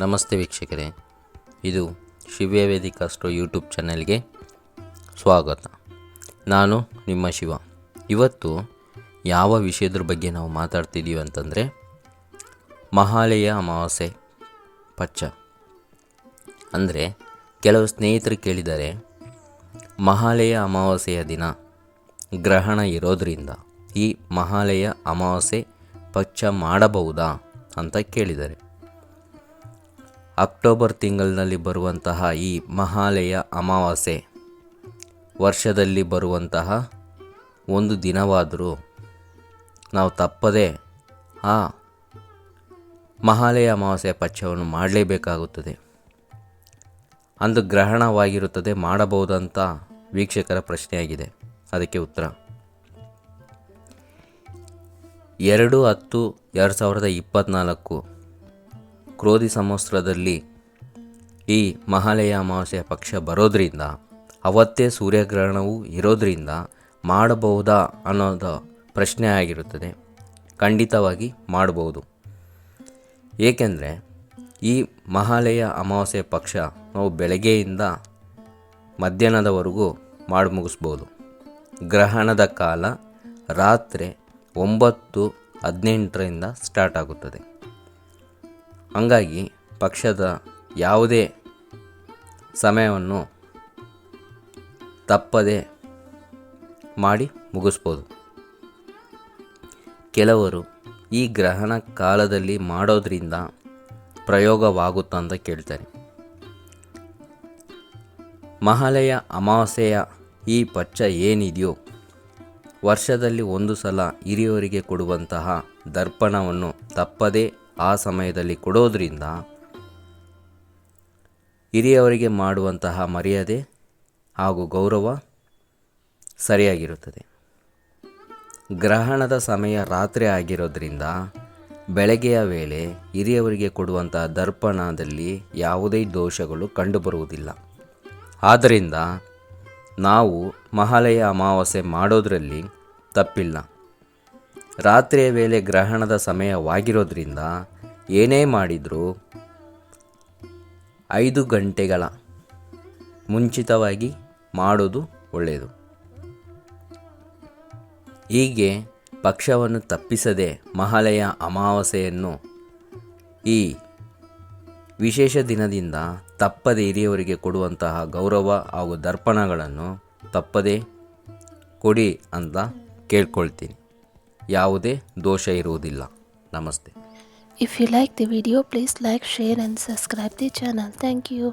ನಮಸ್ತೆ ವೀಕ್ಷಕರೇ. ಇದು ಶಿವ್ಯ ವೇದಿಕಾ ಸ್ಟೋ ಯೂಟ್ಯೂಬ್ ಚಾನೆಲ್ಗೆ ಸ್ವಾಗತ. ನಾನು ನಿಮ್ಮ ಶಿವ. ಇವತ್ತು ಯಾವ ವಿಷಯದ್ರ ಬಗ್ಗೆ ನಾವು ಮಾತಾಡ್ತಿದ್ದೀವಿ ಅಂತಂದರೆ, ಮಹಾಲಯ ಅಮಾವಾಸ್ಯೆ ಪಚ್ಚ. ಅಂದರೆ, ಕೆಲವು ಸ್ನೇಹಿತರು ಕೇಳಿದ್ದಾರೆ, ಮಹಾಲಯ ಅಮಾವಾಸ್ಯೆಯ ದಿನ ಗ್ರಹಣ ಇರೋದರಿಂದ ಈ ಮಹಾಲಯ ಅಮಾವಾಸ್ಯೆ ಪಚ್ಚ ಮಾಡಬಹುದಾ ಅಂತ ಕೇಳಿದ್ದಾರೆ. ಅಕ್ಟೋಬರ್ ತಿಂಗಳಿನಲ್ಲಿ ಬರುವಂತಹ ಈ ಮಹಾಲಯ ಅಮಾವಾಸ್ಯೆ. ವರ್ಷದಲ್ಲಿ ಬರುವಂತಹ ಒಂದು ದಿನವಾದರೂ ನಾವು ತಪ್ಪದೇ ಆ ಮಹಾಲಯ ಅಮಾವಾಸ್ಯೆ ಪಚ್ಚವನ್ನು ಮಾಡಲೇಬೇಕಾಗುತ್ತದೆ. ಅಂದು ಗ್ರಹಣವಾಗಿರುತ್ತದೆ, ಮಾಡಬಹುದಂತ ವೀಕ್ಷಕರ ಪ್ರಶ್ನೆಯಾಗಿದೆ. ಅದಕ್ಕೆ ಉತ್ತರ. ಎರಡು ಹತ್ತು ಎರಡು ಸಾವಿರದ ಇಪ್ಪತ್ತ್ನಾಲ್ಕು ಕ್ರೋಧಿ ಸಂವತ್ಸರದಲ್ಲಿ ಈ ಮಹಾಲಯ ಅಮಾವಾಸ್ಯ ಪಕ್ಷ ಬರೋದ್ರಿಂದ, ಅವತ್ತೇ ಸೂರ್ಯಗ್ರಹಣವು ಇರೋದರಿಂದ ಮಾಡಬಹುದಾ ಅನ್ನೋದು ಪ್ರಶ್ನೆ ಆಗಿರುತ್ತದೆ. ಖಂಡಿತವಾಗಿ ಮಾಡಬಹುದು. ಏಕೆಂದರೆ, ಈ ಮಹಾಲಯ ಅಮಾವಾಸ್ಯೆ ಪಕ್ಷ ನಾವು ಬೆಳಗ್ಗೆಯಿಂದ ಮಧ್ಯಾಹ್ನದವರೆಗೂ ಮಾಡಿ ಮುಗಿಸ್ಬೋದು. ಗ್ರಹಣದ ಕಾಲ ರಾತ್ರಿ ಒಂಬತ್ತು ಹದಿನೆಂಟರಿಂದ ಸ್ಟಾರ್ಟ್ ಆಗುತ್ತದೆ. ಹಂಗಾಗಿ ಪಕ್ಷದ ಯಾವುದೇ ಸಮಯವನ್ನು ತಪ್ಪದೆ ಮಾಡಿ ಮುಗಿಸ್ಬೋದು. ಕೆಲವರು ಈ ಗ್ರಹಣ ಕಾಲದಲ್ಲಿ ಮಾಡೋದ್ರಿಂದ ಪ್ರಯೋಗವಾಗುತ್ತಾ ಅಂತ ಕೇಳ್ತಾರೆ. ಮಹಾಲಯ ಅಮಾವಾಸ್ಯೆಯ ಈ ಪಚ್ಚ ಏನಿದೆಯೋ ವರ್ಷದಲ್ಲಿ ಒಂದು ಸಲ ಹಿರಿಯವರಿಗೆ ಕೊಡುವಂತಹ ದರ್ಪಣವನ್ನು ತಪ್ಪದೇ ಆ ಸಮಯದಲ್ಲಿ ಕೊಡೋದ್ರಿಂದ ಹಿರಿಯವರಿಗೆ ಮಾಡುವಂತಹ ಮರ್ಯಾದೆ ಹಾಗೂ ಗೌರವ ಸರಿಯಾಗಿರುತ್ತದೆ. ಗ್ರಹಣದ ಸಮಯ ರಾತ್ರಿ ಆಗಿರೋದ್ರಿಂದ ಬೆಳಗ್ಗೆಯ ವೇಳೆ ಹಿರಿಯವರಿಗೆ ಕೊಡುವಂತಹ ದರ್ಪಣದಲ್ಲಿ ಯಾವುದೇ ದೋಷಗಳು ಕಂಡುಬರುವುದಿಲ್ಲ. ಆದ್ದರಿಂದ ನಾವು ಮಹಾಲಯ ಅಮಾವಾಸ್ಯೆ ಮಾಡೋದರಲ್ಲಿ ತಪ್ಪಿಲ್ಲ. ರಾತ್ರಿಯ ವೇಳೆ ಗ್ರಹಣದ ಸಮಯವಾಗಿರೋದ್ರಿಂದ ಏನೇ ಮಾಡಿದರೂ ಐದು ಗಂಟೆಗಳ ಮುಂಚಿತವಾಗಿ ಮಾಡೋದು ಒಳ್ಳೆಯದು. ಹೀಗೆ ಪಕ್ಷವನ್ನು ತಪ್ಪಿಸದೆ ಮಹಾಲಯ ಅಮಾವಾಸ್ಯೆಯನ್ನು ಈ ವಿಶೇಷ ದಿನದಿಂದ ತಪ್ಪದೇ ಹಿರಿಯವರಿಗೆ ಕೊಡುವಂತಹ ಗೌರವ ಹಾಗೂ ದರ್ಪಣಗಳನ್ನು ತಪ್ಪದೇ ಕೊಡಿ ಅಂತ ಕೇಳ್ಕೊಳ್ತೀನಿ. ಯಾವುದೇ ದೋಷ ಇರುವುದಿಲ್ಲ ನಮಸ್ತೆ if you like the video please like, share and subscribe the channel. Thank you.